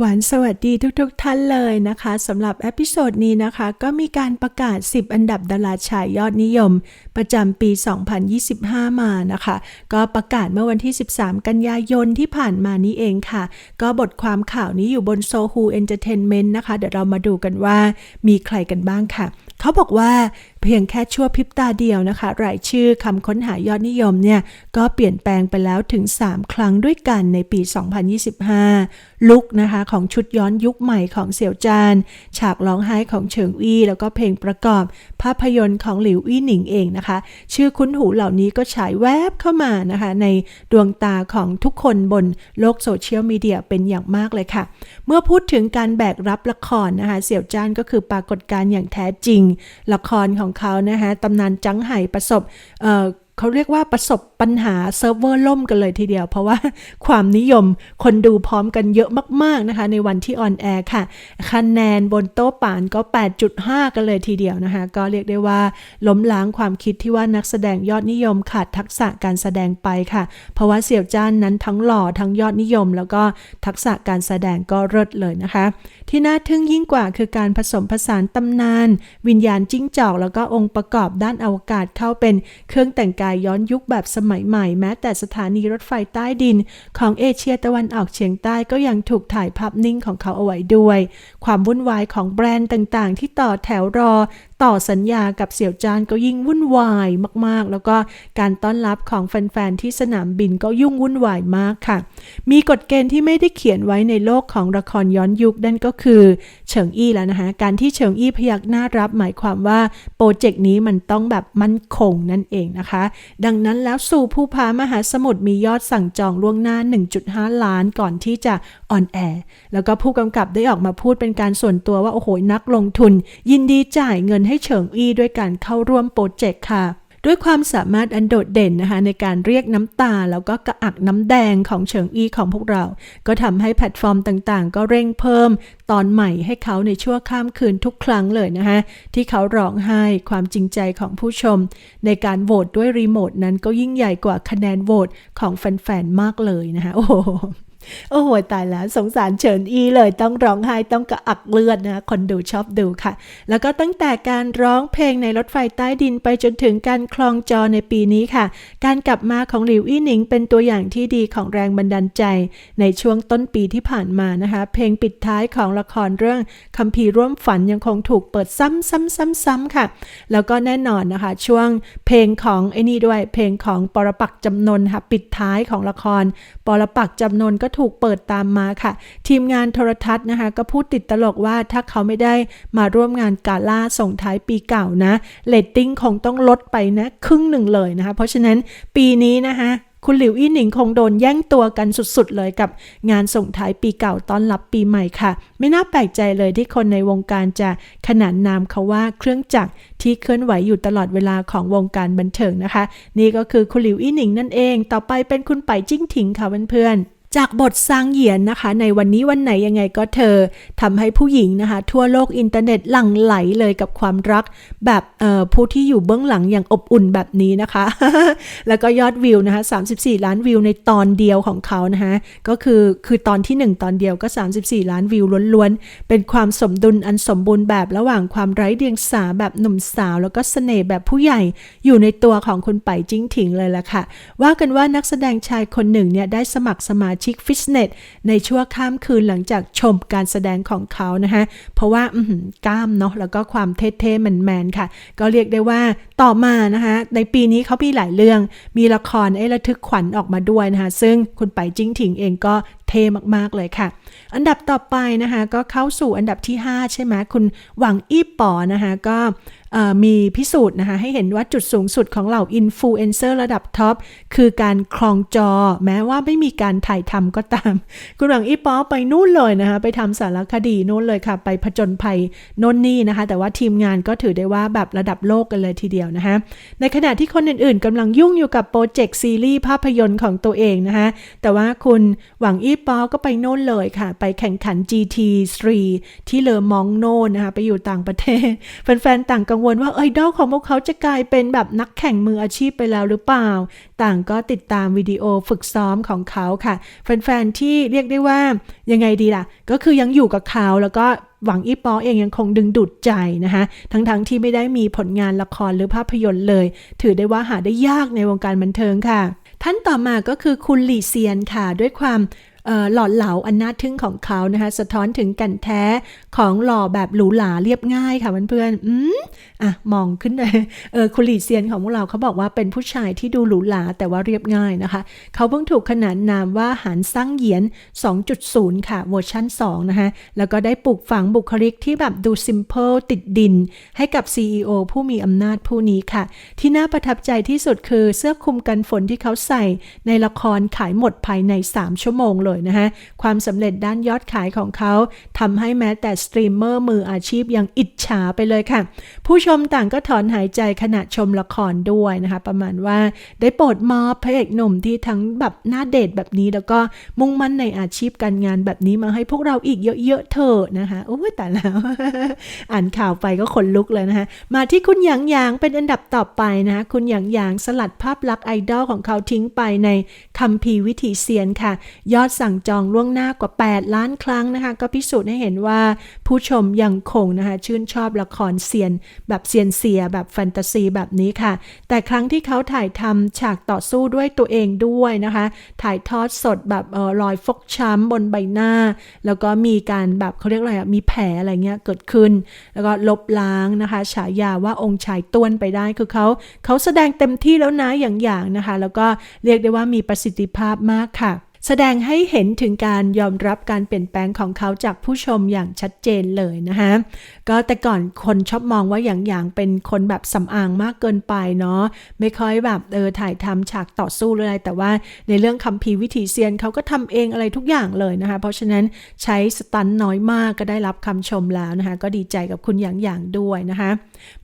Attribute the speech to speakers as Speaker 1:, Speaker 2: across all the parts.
Speaker 1: หวานสวัสดีทุกๆทท่านเลยนะคะสำหรับเอพิโซดนี้นะคะ ก็มีการประกาศ 10 อันดับดาราชายยอดนิยม ประจำปี 2025 มานะคะ ก็ประกาศเมื่อวันที่ 13 กันยายนที่ผ่านมานี้เองค่ะ ก็บทความข่าวนี้อยู่บนโซฮูเอนเตอร์เทนเมนต์นะคะ เดี๋ยวเรามาดูกันว่ามีใครกันบ้างค่ะ เขาบอกว่า เพียงแค่ชั่วพริบตาเดียวนะคะ รายชื่อคำค้นหายอดนิยมเนี่ย ก็เปลี่ยนแปลงไปแล้วถึง 3 ครั้งด้วยกันในปี 2025 ลุกนะคะของชุดย้อนยุคใหม่ของเสี่ยวจาน ฉากร้องไห้ของเฉิงอี้แล้วก็เพลงประกอบ ภาพยนตร์ของหลิวอี้หนิงเองนะคะ ชื่อคุ้นหูเหล่านี้ก็ฉายแวบเข้ามานะคะ ในดวงตาของทุกคนบนโลกโซเชียลมีเดียเป็นอย่างมากเลยค่ะ เมื่อพูดถึงการแบกรับละครนะคะ เสี่ยวจานก็คือปรากฏการณ์อย่างแท้จริง ละครของเขานะคะตำนานจังไห่ประสบ เขาเรียกว่าประสบปัญหาเซิร์ฟเวอร์ล่มกันเลยทีเดียว เพราะว่าความนิยมคนดูพร้อมกันเยอะมาก ๆ นะคะ ในวันที่ออนแอร์ค่ะ คะแนนบนโต๊ะป่านก็ 8.5 กันเลยทีเดียวนะคะ ก็เรียกได้ว่าล้มล้างความคิดที่ว่านักแสดงยอดนิยมขาดทักษะการแสดงไปค่ะ เพราะว่าเสี่ยวจ้านนั้นทั้งหล่อทั้งยอดนิยม แล้วก็ทักษะการแสดงก็เลิศเลยนะคะ ที่น่าทึ่งยิ่งกว่าคือการผสมผสานตำนาน วิญญาณจิ้งจอกแล้วก็องค์ประกอบด้านอวกาศเข้าเป็นเครื่องแต่งกายย้อนยุคแบบสมัยใหม่แม้แต่สถานีรถไฟใต้ดิน ของเอเชียตะวันออกเฉียงใต้ก็ยังถูกถ่ายภาพนิ่งของเขาเอาไว้ด้วย ความวุ่นวายของแบรนด์ต่างๆ ที่ต่อแถวรอ ต่อสัญญากับเสี่ยวจานก็ยิ่งวุ่นวายมากๆ แล้วก็การต้อนรับของแฟนๆที่สนามบินก็ยุ่งวุ่นวายมากค่ะ มีกฎเกณฑ์ที่ไม่ได้เขียนไว้ในโลกของละครย้อนยุคนั่นก็คือเฉิงอี้แล้วนะคะ การที่เฉิงอี้พยักหน้ารับหมายความว่าโปรเจกต์นี้มันต้องแบบมั่นคงนั่นเองนะคะ ดังนั้นแล้วสู่ผู้พามหาสมุทรมียอดสั่งจองล่วงหน้า 1.5 ล้านก่อนที่จะออนแอร์แล้วก็ผู้กำกับได้ออกมาพูดเป็นการส่วนตัวว่าโอ้โหนักลงทุน ยินดีจ่ายเงินให้เฉิงอี้ด้วยการเข้าร่วมโปรเจกต์ค่ะ ด้วยความสามารถอันโดดเด่นนะคะในการเรียกน้ำตา แล้วก็กระอักน้ำแดงของเฉิงอี้ของพวกเรา ก็ทำให้แพลตฟอร์มต่างๆ ก็เร่งเพิ่มตอนใหม่ให้เขาในชั่วข้ามคืนทุกครั้งเลยนะคะที่เขาร้องไห้ความจริงใจของผู้ชม ในการโหวตด้วยรีโมทนั้นก็ยิ่งใหญ่กว่าคะแนนโหวตของแฟนๆมากเลยนะคะโอ้ โอ้โหตายแล้วสงสารเฉินอีเลยต้องร้องไห้ต้องกระอักเลือดนะคนดูชอบดูค่ะ แล้วก็ตั้งแต่การร้องเพลงในรถไฟใต้ดินไปจนถึงการคลองจอในปีนี้ค่ะ การกลับมาของหลิวอี้หนิงเป็นตัวอย่างที่ดีของแรงบันดาลใจ ในช่วงต้นปีที่ผ่านมานะคะ เพลงปิดท้ายของละครเรื่องคัมภีร์ร่วมฝันยังคงถูกเปิดซ้ำๆๆๆค่ะ แล้วก็แน่นอนนะคะ ช่วงเพลงของไอ้นี่ด้วยเพลงของปรปักจำนนค่ะปิดท้ายของละคร ปรปักจำนนก็ถูกเปิดตามมาค่ะ ทีมงานโทรทัศน์นะคะ ก็พูดติดตลกว่าถ้าเขาไม่ได้มาร่วมงานกาล่าส่งท้ายปีเก่านะเลตติ้งคงต้องลดไปนะครึ่งหนึ่งเลยนะคะ เพราะฉะนั้นปีนี้นะคะคุณหลิวอี้หนิงคงโดนแย่งตัวกันสุดๆ เลยกับงานส่งท้ายปีเก่าต้อนรับปีใหม่ค่ะ ไม่น่าแปลกใจเลยที่คนในวงการจะขนานนามเขาว่าเครื่องจักรที่เคลื่อนไหวอยู่ตลอดเวลาของวงการบันเทิงนะคะ นี่ก็คือคุณหลิวอี้หนิงนั่นเอง ต่อไปเป็นคุณไปจิ้งถิงค่ะเพื่อนๆ จากบทซางเหยียนนะคะ ในวันนี้วันไหนยังไงก็เธอทำให้ผู้หญิงนะคะ ทั่วโลกอินเทอร์เน็ตหลั่งไหลเลยกับความรัก แบบผู้ที่อยู่เบื้องหลังอย่างอบอุ่นแบบนี้นะคะ แล้วก็ยอดวิวนะคะ 34 ล้านวิวในตอนเดียวของเขานะคะก็คือคือตอนที่ 1 ตอนเดียวก็ 34 ล้านวิวล้วนๆ เป็นความสมดุลอันสมบูรณ์แบบระหว่างความไร้เดียงสาแบบหนุ่มสาว แล้วก็เสน่ห์แบบผู้ใหญ่อยู่ในตัวของคุณไปจิ้งถิงเลยล่ะค่ะ ว่ากันว่านักแสดงชายคนหนึ่งเนี่ยได้สมัครสมาชิกฟิตเนสในชั่วข้ามคืนหลังจากชมการแสดงของเขานะคะเพราะว่ากล้ามเนาะแล้วก็ความเท่ๆแมนๆค่ะ ก็เรียกได้ว่าต่อมานะคะในปีนี้เขามีหลายเรื่อง มีละครไอ้ระทึกขวัญออกมาด้วยนะคะซึ่งคุณไปจิ้งถิงเองก็เท่มาก ๆ เลยค่ะ อันดับต่อไปนะคะ ก็เข้าสู่อันดับที่ 5 ใช่ไหมคุณหวังอี้ป๋อนะคะ ก็มีพิสูจน์นะคะ ให้เห็นว่าจุดสูงสุดของเหล่าอินฟลูเอนเซอร์ระดับท็อป คือการครองจอ แม้ว่าไม่มีการถ่ายทำก็ตาม คุณหวังอี้ป๋อไปนู่นเลยนะคะ ไปทำสารคดีนู่นเลยค่ะ ไปผจญภัยโน่นนี่นะคะ แต่ว่าทีมงานก็ถือได้ว่าแบบระดับโลกกันเลยทีเดียวนะคะ ในขณะที่คนอื่นๆกำลังยุ่งอยู่กับโปรเจกต์ซีรีส์ภาพยนตร์ของตัวเองนะคะแต่ว่าคุณหวังอี้ปอก็ไปโน่นเลยค่ะ ไปแข่งขัน GT3 ที่เลอมองโน่นนะคะ ไปอยู่ต่างประเทศ แฟนๆ ต่างกังวลว่าไอดอลของพวกเขาจะกลายเป็นแบบนักแข่งมืออาชีพไปแล้วหรือเปล่า ต่างก็ติดตามวิดีโอฝึกซ้อมของเขาค่ะ แฟนๆ ที่เรียกได้ว่ายังไงดีล่ะ ก็คือยังอยู่กับเขาแล้วก็หวังอีปอเองยังคงดึงดูดใจนะคะทั้งๆทที่ไม่ได้มีผลงานละครหรือภาพยนตร์เลย ถือได้ว่าหาได้ยากในวงการบันเทิงค่ะ ท่านต่อมาก็คือคุณหลี่เซียนค่ะ ด้วยความ หล่อเหลาอันน่าทึ่งของเขานะคะ สะท้อนถึงกันแท้ของหล่อแบบหรูหราเรียบง่ายค่ะเพื่อนๆอืมอะมองขึ้นเลยเออคุณหลีเซียนของพวกเราเขาบอกว่าเป็นผู้ชายที่ดูหรูหราแต่ว่าเรียบง่ายนะคะ เขาเพิ่งถูกขนานนามว่าหานสร้างเหยียน 2.0 ค่ะเวอร์ชัน2 นะคะ แล้วก็ได้ปลูกฝังบุคลิกที่แบบดู simple ติดดิน ให้กับ CEO ผู้มีอำนาจผู้นี้ค่ะ ที่น่าประทับใจที่สุดคือเสื้อคลุมกันฝนที่เขาใส่ในละครขายหมดภายใน 3 ชั่วโมงเลยนะคะความสำเร็จด้านยอดขายของเขาทำให้แม้แต่สตรีมเมอร์มืออาชีพยังอิจฉาไปเลยค่ะ ผู้ชมต่างก็ถอนหายใจขณะชมละครด้วยนะคะ ประมาณว่าได้โปรดมอบพระเอกหนุ่มที่ทั้งแบบหน้าเดทแบบนี้ แล้วก็มุ่งมั่นในอาชีพการงานแบบนี้มาให้พวกเราอีกเยอะๆเถอะนะคะโอ้แต่แล้วอ่านข่าวไปก็ขนลุกเลยนะคะมาที่คุณหยางหยางเป็นอันดับต่อไปนะคะคุณหยางหยางสลัดภาพลักษณ์ไอดอลของเขาทิ้งไปในคัมภีร์วิถีเซียนค่ะ ยอดสั่งจองล่วงหน้ากว่า 8 ล้านครั้งนะคะ ก็พิสูจน์ให้เห็นว่าผู้ชมยังคงนะคะ ชื่นชอบละครเซียน แบบเซียนเสียแบบแฟนตาซีแบบนี้ค่ะ แต่ครั้งที่เขาถ่ายทำฉากต่อสู้ด้วยตัวเองด้วยนะคะ ถ่ายทอดสดแบบออรอยฟกช้ำบนใบหน้า แล้วก็มีการแบบเขาเรียกอะไรมีแผลอะไรเงี้ยเกิดขึ้น แล้วก็ลบล้างนะคะ ฉายาว่าองค์ชายต้วนไปได้คือเขาเขาแสดงเต็มที่แล้วนะอย่างๆนะคะ แล้วก็เรียกได้ว่ามีประสิทธิภาพมากค่ะ แสดงให้เห็นถึงการยอมรับการเปลี่ยนแปลงของเขาจากผู้ชมอย่างชัดเจนเลยนะคะก็แต่ก่อนคนชอบมองว่าอย่างอย่างเป็นคนแบบสำอางมากเกินไปเนาะไม่ค่อยแบบเออถ่ายทำฉากต่อสู้เลยอะไร แต่ว่าในเรื่องคัมภีร์วิถีเซียนเขาก็ทำเองอะไรทุกอย่างเลยนะคะ เพราะฉะนั้นใช้สตันน้อยมากก็ได้รับคำชมแล้วนะคะ ก็ดีใจกับคุณอย่างอย่างด้วยนะคะ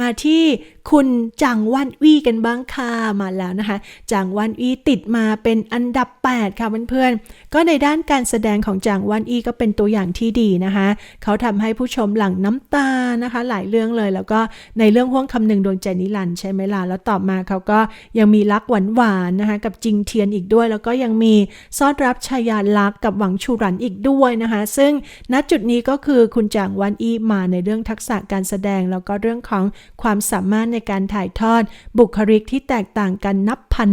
Speaker 1: มาที่คุณจางวันวี่กันบ้างค่ะมาแล้วนะคะจางวันวี่ติดมาเป็นอันดับ 8 ค่ะเพื่อนๆ ก็ในด้านการแสดงของจางวันอี้ก็เป็นตัวอย่างที่ดีนะคะ เขาทำให้ผู้ชมหลั่งน้ำตานะคะ หลายเรื่องเลย แล้วก็ในเรื่องห่วงคำหนึ่งดวงใจนิรันด์ใช่ไหมล่ะแล้วต่อมาเขาก็ยังมีรักหวานหวานๆนะคะกับจิงเทียนอีกด้วย แล้วก็ยังมีซ่อนรับชายาลักกับหวังชูรันอีกด้วยนะคะ ซึ่งณจุดนี้ก็คือคุณจางวันอี้มาในเรื่องทักษะการแสดงแล้วก็เรื่องของความสามารถในการถ่ายทอด บุคลิกที่แตกต่างกันนับพัน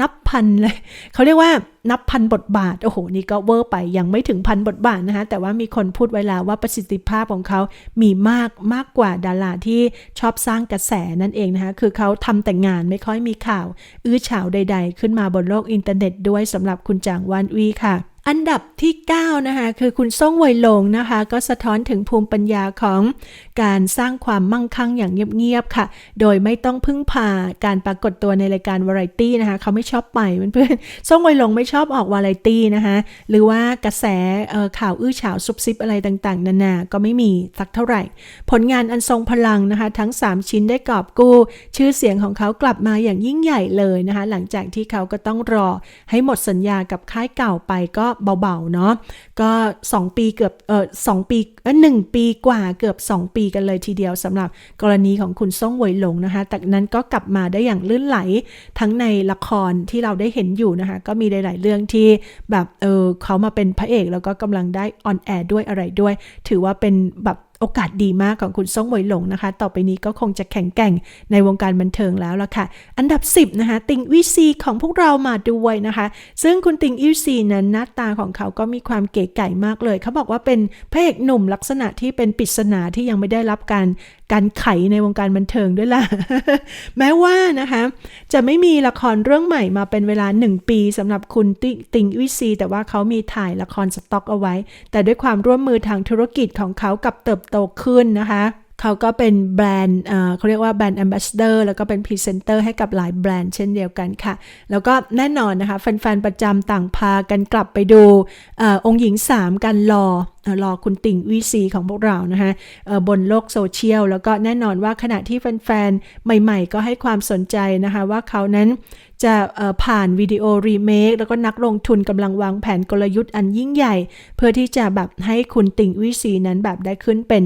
Speaker 1: นับพันเลยเขาเรียกว่านับพันบทบาท โอ้โห นี่ก็เวอร์ไปยังไม่ถึงพันบทบาทนะคะ แต่ว่ามีคนพูดไว้แล้วว่าประสิทธิภาพของเขามีมากมากกว่าดาราที่ชอบสร้างกระแสนั่นเองนะคะ คือเขาทำแต่งานไม่ค่อยมีข่าว อื้อฉาวใด ๆ ขึ้นมาบนโลกอินเทอร์เน็ตด้วยสำหรับคุณจางวานวีค่ะ อันดับที่9นะคะคือคุณซ่งวยหลงนะคะ ก็สะท้อนถึงภูมิปัญญาของการสร้างความมั่งคั่งอย่างเงียบๆค่ะ โดยไม่ต้องพึ่งพาการปรากฏตัวในรายการวาไรตี้นะคะ เขาไม่ชอบไปเพื่อนๆซ่งวยหลงไม่ชอบออกวาไรตี้นะคะหรือว่ากระแสข่าวอื้อฉาวซุบซิบอะไรต่างๆ นานาก็ไม่มีสักเท่าไหร่ ผลงานอันทรงพลังนะคะ ทั้ง 3 ชิ้นได้กอบกู้ ชื่อเสียงของเขากลับมาอย่างยิ่งใหญ่เลยนะคะ หลังจากที่เขาก็ต้องรอให้หมดสัญญากับค่ายเก่าไปก็เบาๆเนาะก็ 2 ปีเกือบเออสปีเออหนึ่งปีกว่าเกือบ 2 ปีกันเลยทีเดียวสำหรับกรณีของคุณซ่งหวยหลงนะคะแต่นั้นก็กลับมาได้อย่างลื่นไหลทั้งในละครที่เราได้เห็นอยู่นะคะ ก็มีหลาย ๆ เรื่องที่แบบเออเขามาเป็นพระเอกแล้วก็กำลังได้ออนแอร์ด้วยอะไรด้วย ถือว่าเป็นแบบโอกาสดีมากของคุณซ่งหวยหลงนะคะ ต่อไปนี้ก็คงจะแข็งแกร่งในวงการบันเทิงแล้วล่ะค่ะ อันดับ 10 นะคะ ติงวิซีของพวกเรามาด้วยนะคะ ซึ่งคุณติงวิซีนั้นหน้าตาของเขาก็มีความเก๋ไก่มากเลย เขาบอกว่าเป็นพระเอกหนุ่มลักษณะที่เป็นปริศนาที่ยังไม่ได้รับการการไขในวงการบันเทิงด้วยล่ะ แม้ว่านะคะ จะไม่มีละครเรื่องใหม่มาเป็นเวลา 1 ปีสำหรับคุณติติงวิซี แต่ว่าเขามีถ่ายละครสต็อกเอาไว้ แต่ด้วยความร่วมมือทางธุรกิจของเขากับเติบโตขึ้นนะคะ เขาก็เป็นแบรนด์เขาเรียกว่าแบรนด์แอมบาสเดอร์แล้วก็เป็นพรีเซนเตอร์ให้กับหลายแบรนด์เช่นเดียวกันค่ะ แล้วก็แน่นอนนะคะ แฟนๆ ประจำต่างพากันกลับไปดูอองค์หญิง 3 กันรอเอ่อรอคุณติ่งวีซีของพวกเรานะคะบนโลกโซเชียล แล้วก็แน่นอนว่าขณะที่แฟนๆ ใหม่ๆ ก็ให้ความสนใจนะคะว่าเขานั้นจะผ่านวิดีโอรีเมคแล้วก็นักลงทุนกำลังวางแผนกลยุทธ์อันยิ่งใหญ่ เพื่อที่จะแบบให้คุณติ่งวิซีนั้นแบบได้ขึ้นเป็น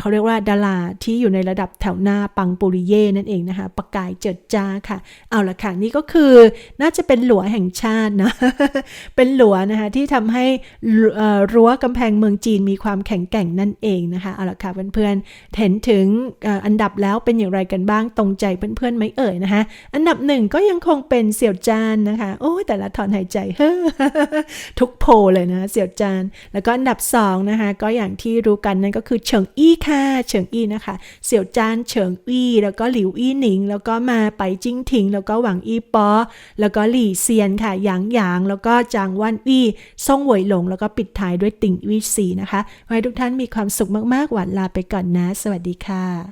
Speaker 1: เขาเรียกว่าดาราที่อยู่ในระดับแถวหน้าปังปุริเย่นั่นเองนะคะ ประกายเจิดจ้าค่ะ เอาละค่ะ นี่ก็คือน่าจะเป็นหลัวแห่งชาตินะ เป็นหลัวนะคะที่ทำให้รั้วกำแพงเมืองจีนมีความแข็งแกร่งนั่นเองนะคะ เอาละค่ะเพื่อนๆ เห็นถึงอันดับแล้วเป็นอย่างไรกันบ้างตรงใจเพื่อนๆไหมเอ่ยนะคะ อันดับหนึ่งก็ยังคงเป็นเสี่ยวจานนะคะ โอ้แต่ละถอนหายใจเฮ้อทุกโพเลยนะเสี่ยวจาน แล้วก็อันดับสองนะคะก็อย่างที่รู้กันนั่นก็คือเฉิงอี้ค่ะ เฉิงอี้นะคะ เสี่ยวจานเฉิงอี้แล้วก็หลิวอี้หนิง แล้วก็มาไปจิ้งถิง แล้วก็หวังอี้ปอ แล้วก็หลี่เซียนค่ะหยางหยาง แล้วก็จางว่านอี้ซ่งหวยหลง แล้วก็ปิดท้ายด้วยติ่งอี้สีนะคะ ให้ทุกท่านมีความสุขมากๆ หวันลาไปก่อนนะ สวัสดีค่ะ